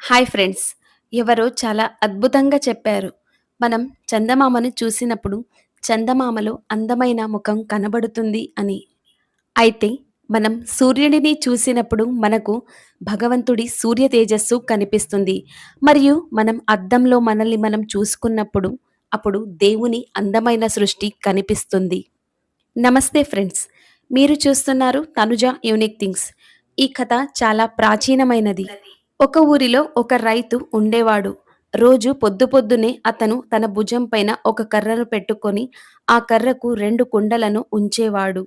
Hi friends. ఎవరో చాలా అద్భుతంగా చెప్పారు. మనం చందమామను చూసినప్పుడు చందమామలో అందమైన ముఖం కనబడుతుంది అని. అయితే మనం సూర్యుడిని చూసినప్పుడు మనకు భగవంతుడి సూర్య తేజస్సు కనిపిస్తుంది. మరియు మనం అద్దంలో మనల్ని మనం చూసుకున్నప్పుడు అప్పుడు దేవుని అందమైన సృష్టి కనిపిస్తుంది. నమస్తే ఫ్రెండ్స్. మీరు చూస్తున్నారు తనుజ యూనిక్ థింగ్స్. ఈ కథ చాలా ప్రాచీనమైనది. ఒక ఊరిలో ఒక రైతు ఉండేవాడు. రోజు పొద్దు పొద్దునే అతను తన భుజం పైన ఒక కర్రను పెట్టుకొని ఆ కర్రకు రెండు కుండలను ఉంచేవాడు.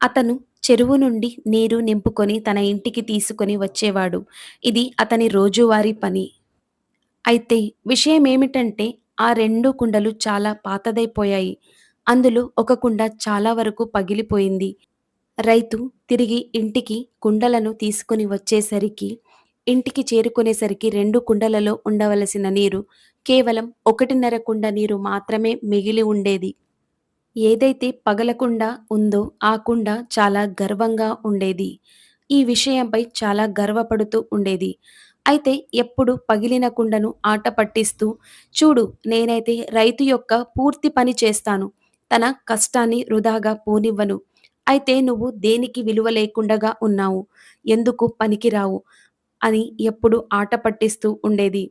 అతను చెరువు నుండి నీరు నింపుకొని తన ఇంటికి తీసుకొని వచ్చేవాడు. ఇది అతని రోజువారీ పని. అయితే విషయం ఏమిటంటే ఆ రెండు కుండలు చాలా పాతదైపోయాయి. అందులో ఒక కుండ చాలా వరకు పగిలిపోయింది. రైతు తిరిగి ఇంటికి కుండలను తీసుకొని వచ్చేసరికి ఇంటికి చేరుకునేసరికి రెండు కుండలలో ఉండవలసిన నీరు కేవలం ఒకటిన్నర కుండ నీరు మాత్రమే మిగిలి ఉండేది. ఏదైతే పగలకుండ ఉందో ఆ కుండ చాలా గర్వంగా ఉండేది. ఈ విషయంపై చాలా గర్వపడుతూ ఉండేది. అయితే ఎప్పుడు పగిలిన కుండను ఆట పట్టిస్తూ చూడు నేనైతే రైతు యొక్క పూర్తి పని చేస్తాను. తన కష్టాన్ని వృధాగా పోనివ్వను. అయితే నువ్వు దేనికి విలువ లేకుండగా ఉన్నావు? ఎందుకు పనికిరావు? అని ఎప్పుడు ఆట పట్టిస్తూ ఉండేది.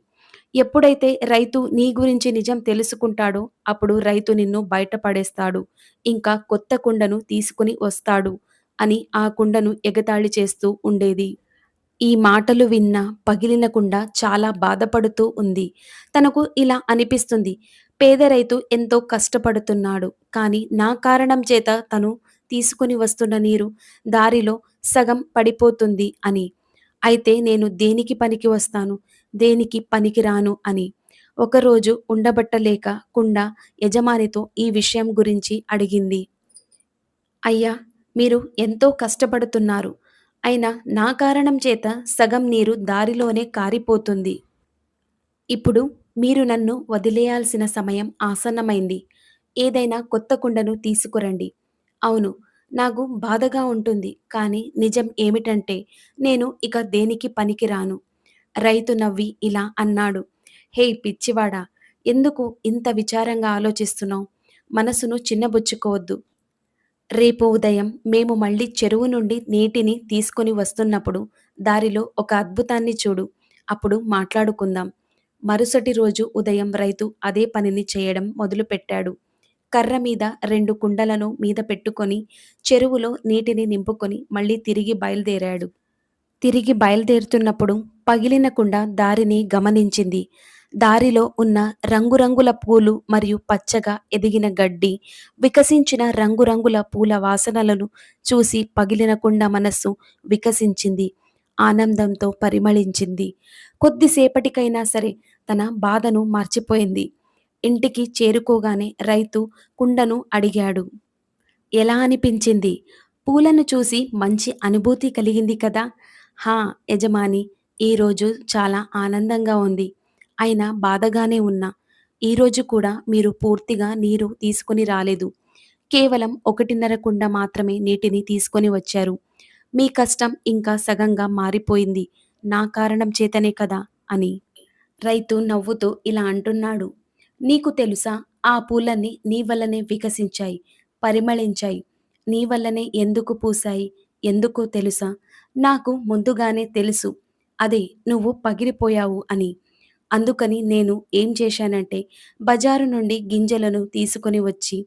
ఎప్పుడైతే రైతు నీ గురించి నిజం తెలుసుకుంటాడో అప్పుడు రైతు నిన్ను బయటపడేస్తాడు ఇంకా కొత్త కుండను తీసుకుని వస్తాడు అని ఆ కుండను ఎగతాళి చేస్తూ ఉండేది. ఈ మాటలు విన్న పగిలిన కుండ చాలా బాధపడుతూ ఉంది. తనకు ఇలా అనిపిస్తుంది. పేద రైతు ఎంతో కష్టపడుతున్నాడు. కానీ నా కారణం చేత తను తీసుకుని వస్తున్న నీరు దారిలో సగం పడిపోతుంది అని అయితే నేను దేనికి పనికి వస్తాను? దేనికి పనికిరాను అని. ఒకరోజు ఉండబట్టలేక కుండ యజమానితో ఈ విషయం గురించి అడిగింది. అయ్యా మీరు ఎంతో కష్టపడుతున్నారు. అయినా నా కారణం చేత సగం నీరు దారిలోనే కారిపోతుంది. ఇప్పుడు మీరు నన్ను వదిలేయాల్సిన సమయం ఆసన్నమైంది. ఏదైనా కొత్త కుండను తీసుకురండి. అవును నాకు బాధగా ఉంటుంది. కానీ నిజం ఏమిటంటే నేను ఇక దేనికి పనికిరాను? రైతు నవ్వి ఇలా అన్నాడు. హే పిచ్చివాడా! ఎందుకు ఇంత విచారంగా ఆలోచిస్తున్నావు? మనసును చిన్నబుచ్చుకోవద్దు. రేపు ఉదయం మేము మళ్ళీ చెరువు నుండి నీటిని తీసుకొని వస్తున్నప్పుడు దారిలో ఒక అద్భుతాన్ని చూడు. అప్పుడు మాట్లాడుకుందాం. మరుసటి రోజు ఉదయం రైతు అదే పనిని చేయడం మొదలుపెట్టాడు. కర్ర మీద రెండు కుండలను మీద పెట్టుకొని చెరువులో నీటిని నింపుకొని మళ్ళీ తిరిగి బయలుదేరాడు. తిరిగి బయలుదేరుతున్నప్పుడు పగిలిన కుండ దారిని గమనించింది. దారిలో ఉన్న రంగురంగుల పూలు మరియు పచ్చగా ఎదిగిన గడ్డి వికసించిన రంగురంగుల పూల వాసనలను చూసి పగిలిన కుండ మనస్సు వికసించింది. ఆనందంతో పరిమళించింది. కొద్దిసేపటికైనా సరే తన బాధను మర్చిపోయింది. ఇంటికి చేరుకోగానే రైతు కుండను అడిగాడు. ఎలా అనిపించింది? పూలను చూసి మంచి అనుభూతి కలిగింది కదా? హా యజమాని ఈరోజు చాలా ఆనందంగా ఉంది. అయినా బాధగానే ఉన్నా. ఈరోజు కూడా మీరు పూర్తిగా నీరు తీసుకుని రాలేదు. కేవలం ఒకటిన్నర కుండ మాత్రమే నీటిని తీసుకొని వచ్చారు. మీ కష్టం ఇంకా సగంగా మారిపోయింది. నా కారణం చేతనే కదా? అని రైతు నవ్వుతూ ఇలా అంటున్నాడు. నీకు తెలుసా ఆ పూలన్నీ నీ వల్లనే వికసించాయి పరిమళించాయి. నీ వల్లనే ఎందుకు పూసాయి ఎందుకో తెలుసా? నాకు ముందుగానే తెలుసు. అదే నువ్వు పగిలిపోయావు అని. అందుకని నేను ఏం చేశానంటే బజారు నుండి గింజలను తీసుకొని వచ్చి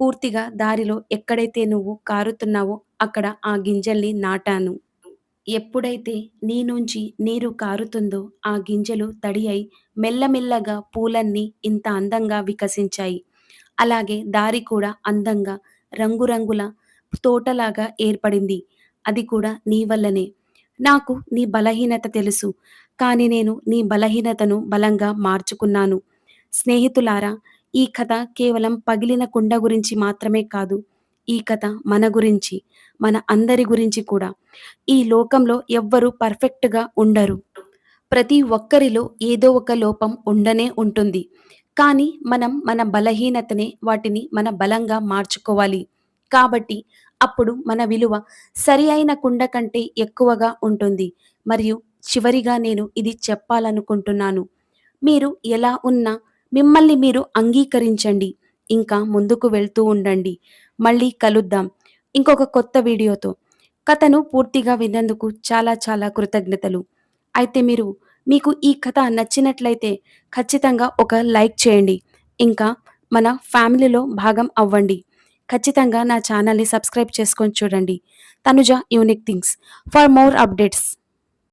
పూర్తిగా దారిలో ఎక్కడైతే నువ్వు కారుతున్నావో అక్కడ ఆ గింజల్ని నాటాను. ఎప్పుడైతే నీ నుంచి నీరు కారుతుందో ఆ గింజలు తడి అయి మెల్లమెల్లగా పూలన్నీ ఇంత అందంగా వికసించాయి. అలాగే దారి కూడా అందంగా రంగురంగుల తోటలాగా ఏర్పడింది. అది కూడా నీ వల్లనే. నాకు నీ బలహీనత తెలుసు కానీ నేను నీ బలహీనతను బలంగా మార్చుకున్నాను. స్నేహితులారా ఈ కథ కేవలం పగిలిన కుండ గురించి మాత్రమే కాదు ఈ కథ మన గురించి మన అందరి గురించి కూడా. ఈ లోకంలో ఎవ్వరూ పర్ఫెక్ట్గా ఉండరు. ప్రతి ఒక్కరిలో ఏదో ఒక లోపం ఉండనే ఉంటుంది. కానీ మనం మన బలహీనతనే వాటిని మన బలంగా మార్చుకోవాలి. కాబట్టి అప్పుడు మన విలువ సరి అయిన కుండ కంటే ఎక్కువగా ఉంటుంది. మరియు చివరిగా నేను ఇది చెప్పాలనుకుంటున్నాను. మీరు ఎలా ఉన్నా మిమ్మల్ని మీరు అంగీకరించండి. ఇంకా ముందుకు వెళ్తూ ఉండండి. మళ్ళీ కలుద్దాం. ఇంకొక కొత్త వీడియోతో. కథను పూర్తిగా విన్నందుకు చాలా చాలా కృతజ్ఞతలు. అయితే మీరు మీకు ఈ కథ నచ్చినట్లయితే ఖచ్చితంగా ఒక లైక్ చేయండి. ఇంకా మన ఫ్యామిలీలో భాగం అవ్వండి. ఖచ్చితంగా నా ఛానల్ని సబ్స్క్రైబ్ చేసుకొని చూడండి. Tanuja unique things. For more updates.